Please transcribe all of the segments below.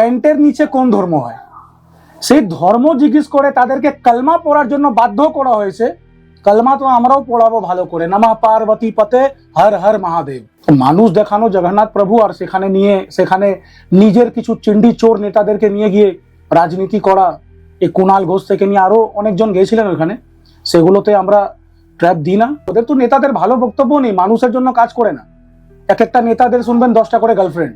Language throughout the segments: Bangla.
প্যান্টের নিচে কোন ধর্ম হয়? সেই ধর্ম জিজ্ঞেস করে তাদেরকে কালমা পড়ার জন্য বাধ্য করা হয়েছে। কালমা তো আমরাও পড়াবো ভালো করে। নামা পার্বতী পতে হর হর মহাদেব। মানুষ দেখানো জগন্নাথ প্রভু আর সেখানে নিয়ে, সেখানে নিজের কিছু চিন্ডি চোর নেতাদেরকে নিয়ে গিয়ে রাজনীতি করা। এই কুণাল ঘোষ থেকে নিয়ে আরও অনেকজন গিয়েছিলেন ওখানে সেগুলোতে আমরা ট্র্যাপ দিই না। ওদের তো নেতাদের ভালো বক্তব্য নেই। মানুষের জন্য কাজ করে না। এক একটা নেতাদের শুনবেন দশটা করে গার্লফ্রেন্ড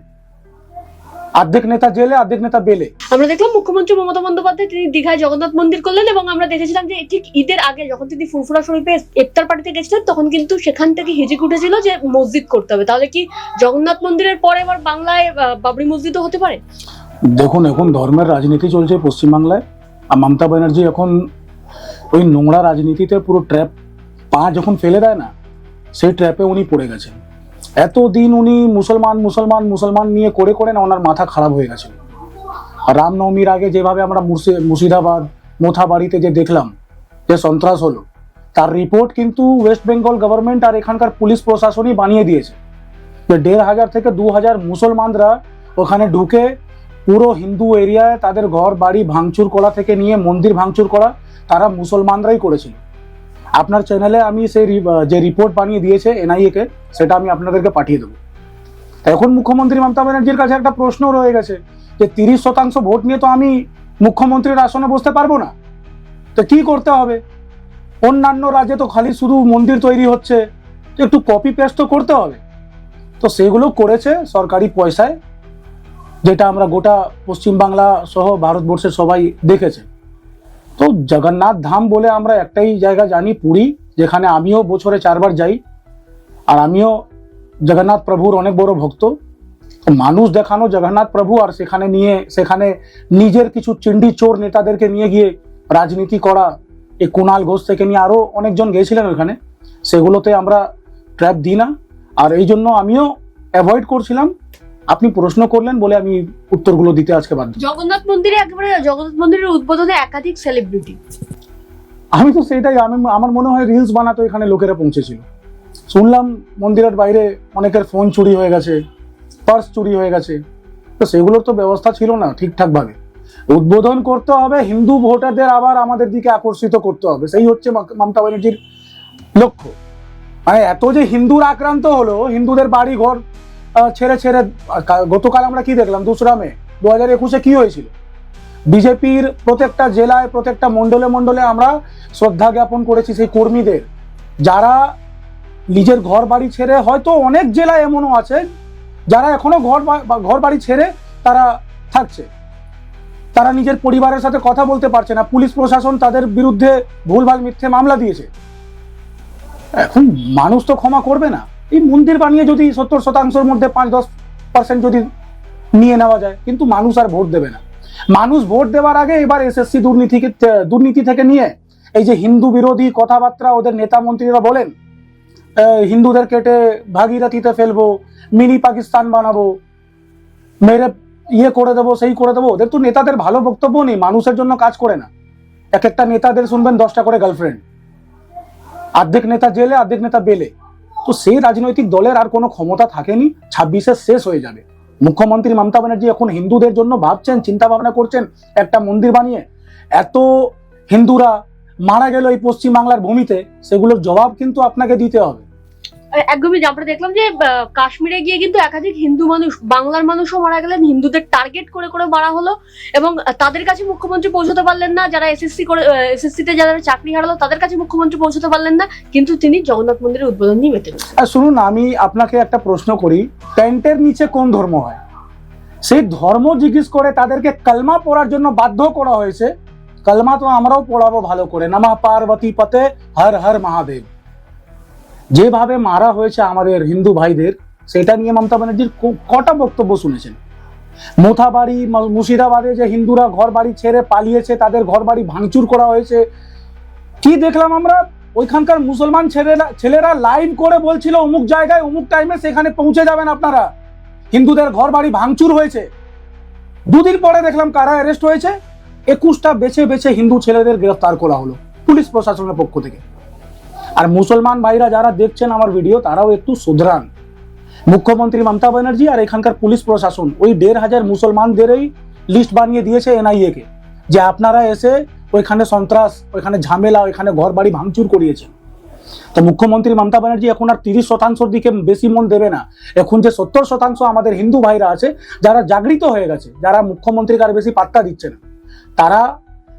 অর্ধেক নেতা জেলে অর্ধেক নেতা বেলে। আমরা দেখলাম মুখ্যমন্ত্রী মমতা বন্দ্যোপাধ্যায় তিনি দীঘায় জগন্নাথ মন্দির করলেন এবং আমরা দেখেছিলাম যে ঠিক ঈদের আগে যখন তিনি ফুরফুরা শরীফে ইফতার পার্টিতে গেছিলেন তখন কিন্তু সেখান থেকে হিজিক উঠেছিল যে মসজিদ করতে হবে। তাহলে কি জগন্নাথ মন্দিরের পরে এবার বাংলায় বাবরি মসজিদও হতে পারে? দেখুন এখন ধর্মের রাজনীতি চলছে পশ্চিমবাংলায়। আর মমতা ব্যানার্জি এখন ওই নোংরা রাজনীতিতে পুরো ট্র্যাপ পা যখন ফেলে দেয় না সেই ট্র্যাপে উনি পড়ে গেছেন। এতদিন উনি মুসলমান মুসলমান মুসলমান নিয়ে করে করে না ওনার মাথা খারাপ হয়ে গেছে রামনবমীর আগে যেভাবে আমরা মুর্শি- মুর্শিদাবাদ, মোথাবাড়িতে যে দেখলাম, যে সন্ত্রাস হলো, তার রিপোর্ট কিন্তু ওয়েস্ট বেঙ্গল গভর্নমেন্ট আর এখানকার পুলিশ প্রশাসনই বানিয়ে দিয়েছে। যে দেড় হাজার থেকে দু হাজার মুসলমানরা ওখানে ঢুকে পুরো হিন্দু এরিয়ায় তাদের ঘর, বাড়ি ভাঙচুর করা থেকে নিয়ে মন্দির ভাঙচুর করা, তারা মুসলমানরাই করেছিল। আপনার চ্যানেলে আমি সেই যে রিপোর্ট বানিয়ে দিয়েছে এনআইএ কে, সেটা আমি আপনাদেরকে পাঠিয়ে দেবো। এখন মুখ্যমন্ত্রী মমতা ব্যানার্জির কাছে একটা প্রশ্ন রয়ে গেছে, যে তিরিশ শতাংশ ভোট নিয়ে তো আমি মুখ্যমন্ত্রীর আসনে বসতে পারব না। তো কি করতে হবে? অন্যান্য রাজ্যে তো খালি শুধু মন্দির তৈরি হচ্ছে একটু কপি পেস্ট তো করতে হবে। তো সেগুলো করেছে সরকারি পয়সায়, যেটা আমরা গোটা পশ্চিমবাংলা সহ ভারতবর্ষের সবাই দেখেছে। তো জগন্নাথ ধাম বলে আমরা একটাই জায়গা জানি, পুরী, যেখানে আমিও বছরে চারবার যাই। আর আমিও জগন্নাথ প্রভুর অনেক বড় ভক্ত। মানুষ দেখানো জগন্নাথ প্রভু আর সেখানে নিয়ে, সেখানে নিজের কিছু চিন্ডি চোর নেতাদেরকে নিয়ে গিয়ে রাজনীতি করা, এই কুণাল ঘোষ থেকে নিয়ে আরও অনেকজন গিয়েছিলেন ওখানে। সেগুলোতে আমরা ট্র্যাপ দিই না। আর এই জন্য আমিও অ্যাভয়েড করছিলাম। আপনি প্রশ্ন করলেন বলে আমি উত্তরগুলো দিতে আজকে বাধ্য। জগন্নাথ মন্দিরে একেবারে জগন্নাথ মন্দিরের উদ্বোধনে একাধিক সেলিব্রিটি আমি তো সেটাই আমি আমার মনে হয় রিলস বানাতো এখানে লোকেরা পৌঁছেছিল। শুনলাম মন্দিরের বাইরে অনেকের ফোন চুরি হয়ে গেছে পার্স চুরি হয়ে গেছে। তো সেগুলোর তো ব্যবস্থা ছিল না ঠিকঠাক ভাবে উদ্বোধন করতে হবে হিন্দু ভোটারদের আবার আমাদের দিকে আকর্ষিত করতে হবে সেই হচ্ছে মমতা ব্যানার্জির লক্ষ্য। মানে এত যে হিন্দুর আক্রান্ত হলো হিন্দুদের বাড়ি ঘর ছেড়ে ছেড়ে গতকাল আমরা কি দেখলাম? দোসরা মে দু হাজার একুশে কি হয়েছিল? বিজেপির প্রত্যেকটা জেলায়, প্রত্যেকটা মণ্ডলে মণ্ডলে আমরা শ্রদ্ধা জ্ঞাপন করেছি সেই কর্মীদের। যারা নিজের ঘর বাড়ি ছেড়ে, হয়তো অনেক জেলায় এমনও আছে, যারা এখনও ঘর ঘর বাড়ি ছেড়ে তারা থাকছে। তারা নিজের পরিবারের সাথে কথা বলতে পারছে না। পুলিশ প্রশাসন তাদের বিরুদ্ধে ভুলভাল মিথ্যে মামলা দিয়েছে। এখন মানুষ তো ক্ষমা করবে না। এই মন্দির বানিয়ে যদি সত্তর শতাংশের মধ্যে পাঁচ দশ পার্সেন্ট যদি নিয়ে নেওয়া যায়, কিন্তু মানুষ আর ভোট দেবে না। মানুষ ভোট দেওয়ার আগে এবার এসএসসি দুর্নীতি দুর্নীতি থেকে নিয়ে এই যে হিন্দু বিরোধী কথাবার্তা ওদের নেতা মন্ত্রীরা বলেন হিন্দুদের কেটে ভাগীরথীতে ফেলব, মিনি পাকিস্তান বানাবো, মেরে ইয়ে করে দেবো, সেই করে দেবো। ওদের তো নেতাদের ভালো বক্তব্য নেই, মানুষের জন্য কাজ করে না। এক একটা নেতাদের শুনবেন দশটা করে গার্লফ্রেন্ড অর্ধেক নেতা জেলে অর্ধেক নেতা বেলে। তো সেই রাজনৈতিক দলের আর কোনো ক্ষমতা থাকেনি, ছাব্বিশে শেষ হয়ে যাবে। মুখ্যমন্ত্রী মমতা ব্যানার্জি এখন হিন্দুদের জন্য ভাবছেন চিন্তা ভাবনা করছেন একটা মন্দির বানিয়ে। এত হিন্দুরা মারা গেল এই পশ্চিমবাংলার ভূমিতে, সেগুলোর জবাব কিন্তু আপনাকে দিতে হবে। একদমই আমরা দেখলাম যে কাশ্মীরে গিয়ে কিন্তু একাধিক হিন্দু মানুষ, বাংলার মানুষও মারা গেলেন। হিন্দুদের টার্গেট করে করে মারা হলো এবং তাদের কাছে মুখ্যমন্ত্রী পৌঁছতে পারলেন না। যারা এসএসসি করে এসএসসি তে যারা চাকরি হারালো, তাদের কাছে মুখ্যমন্ত্রী পৌঁছতে পারলেন না। কিন্তু তিনি জগন্নাথ মন্দিরের উদ্বোধন নিয়ে মেতে শুনুন, আমি আপনাকে একটা প্রশ্ন করি প্যান্টের নিচে কোন ধর্ম হয়? সেই ধর্ম জিজ্ঞেস করে তাদেরকে কালমা পড়ার জন্য বাধ্য করা হয়েছে। কালমা তো আমরাও পড়াবো ভালো করে। নামা পার্বতী পতে হর হর মহাদেব। যেভাবে মারা হয়েছে আমাদের হিন্দু ভাইদের, সেটা নিয়ে মমতা ব্যানার্জির কটা বক্তব্য শুনেছেন? মোথাবাড়ি মুর্শিদাবাদে যে হিন্দুরা ঘর বাড়ি ছেড়ে পালিয়েছে, তাদের ঘর বাড়ি ভাঙচুর করা হয়েছে। কি দেখলাম আমরা? ওইখানকার মুসলমান ছেলেরা ছেলেরা লাইভ করে বলছিল, অমুক জায়গায়, অমুক টাইমে সেখানে পৌঁছে যাবেন আপনারা। হিন্দুদের ঘর বাড়ি ভাঙচুর হয়েছে। দুদিন পরে দেখলাম কারা অ্যারেস্ট হয়েছে? একুশটা বেছে বেছে হিন্দু ছেলেদের গ্রেফতার করা হলো, পুলিশ প্রশাসনের পক্ষ থেকে। আর মুসলমান ভাইরা যারা দেখছেন আমার ভিডিও তারাও একটু শুধরান। মুখ্যমন্ত্রী মমতা ব্যানার্জি আর এখানকার পুলিশ প্রশাসন, ওই দেড় হাজার মুসলমানদেরই লিস্ট বানিয়ে দিয়েছে এনআইএ কে যে আপনারা এসে ওইখানে সন্ত্রাস, ওইখানে ঝামেলা, ওইখানে ঘর বাড়ি ভাঙচুর করিয়েছেন। তো মুখ্যমন্ত্রী মমতা ব্যানার্জি এখন আর তিরিশ শতাংশের দিকে বেশি মন দেবে না। এখন যে সত্তর শতাংশ আমাদের হিন্দু ভাইরা আছে, যারা জাগৃত হয়ে গেছে, যারা মুখ্যমন্ত্রীকে আর বেশি পাত্তা দিচ্ছে না, তারা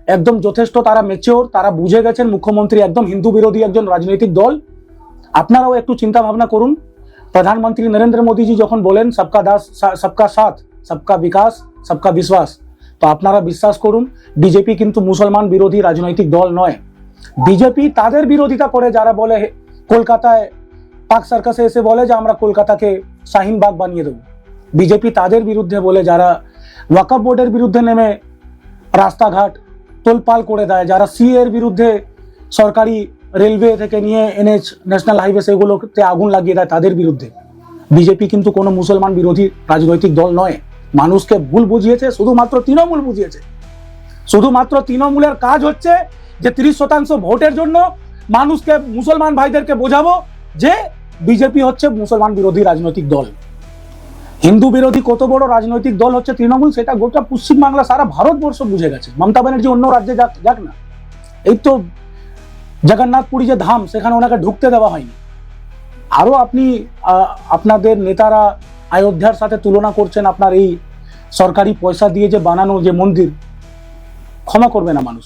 একদম যথেষ্ট, তারা মেচিওর তারা বুঝে গেছেন মুখ্যমন্ত্রী একদম হিন্দু বিরোধী একজন রাজনৈতিক দল। আপনারাও একটু চিন্তা ভাবনা করুন। প্রধানমন্ত্রী নরেন্দ্র মোদীজি যখন বলেন, সবকা দাস সবকা সাথ, সবকা বিকাশ, সবকা বিশ্বাস, তো আপনারা বিশ্বাস করুন, বিজেপি কিন্তু মুসলমান বিরোধী রাজনৈতিক দল নয়। বিজেপি তাদের বিরোধিতা করে, যারা বলে, কলকাতায় পাক সার্কাসে এসে বলে যে আমরা কলকাতাকে শাহিনবাগ বানিয়ে দেবো। বিজেপি তাদের বিরুদ্ধে বলে, যারা ওয়াকাব বোর্ডের বিরুদ্ধে নেমে রাস্তাঘাট তোলপাল করে দেয়, যারা সি এর বিরুদ্ধে সরকারি রেলওয়ে থেকে নিয়ে এনএচ ন্যাশনাল হাইওয়ে সেগুলোতে আগুন লাগিয়ে দেয় তাদের বিরুদ্ধে। বিজেপি কিন্তু কোনো মুসলমান বিরোধী রাজনৈতিক দল নয়। মানুষকে ভুল বুঝিয়েছে, শুধুমাত্র তৃণমূল বুঝিয়েছে। শুধুমাত্র তৃণমূলের কাজ হচ্ছে যে তিরিশ শতাংশ ভোটের জন্য মানুষকে, মুসলমান ভাইদেরকে বোঝাবো যে বিজেপি হচ্ছে মুসলমান বিরোধী রাজনৈতিক দল। হিন্দু বিরোধী কত বড় রাজনৈতিক দল হচ্ছে তৃণমূল, সেটা গোটা পশ্চিমবাংলা সারা ভারতবর্ষ বুঝে গেছে। মমতা ব্যানার্জি অন্য রাজ্যে যাক যাক না। এই তো জগন্নাথপুরী যে ধাম, সেখানে ওনাকে ঢুকতে দেওয়া হয়নি। আরও আপনি আপনাদের নেতারা অযোধ্যার সাথে তুলনা করছেন আপনার এই সরকারি পয়সা দিয়ে যে বানানো যে মন্দির, ক্ষমা করবে না মানুষ।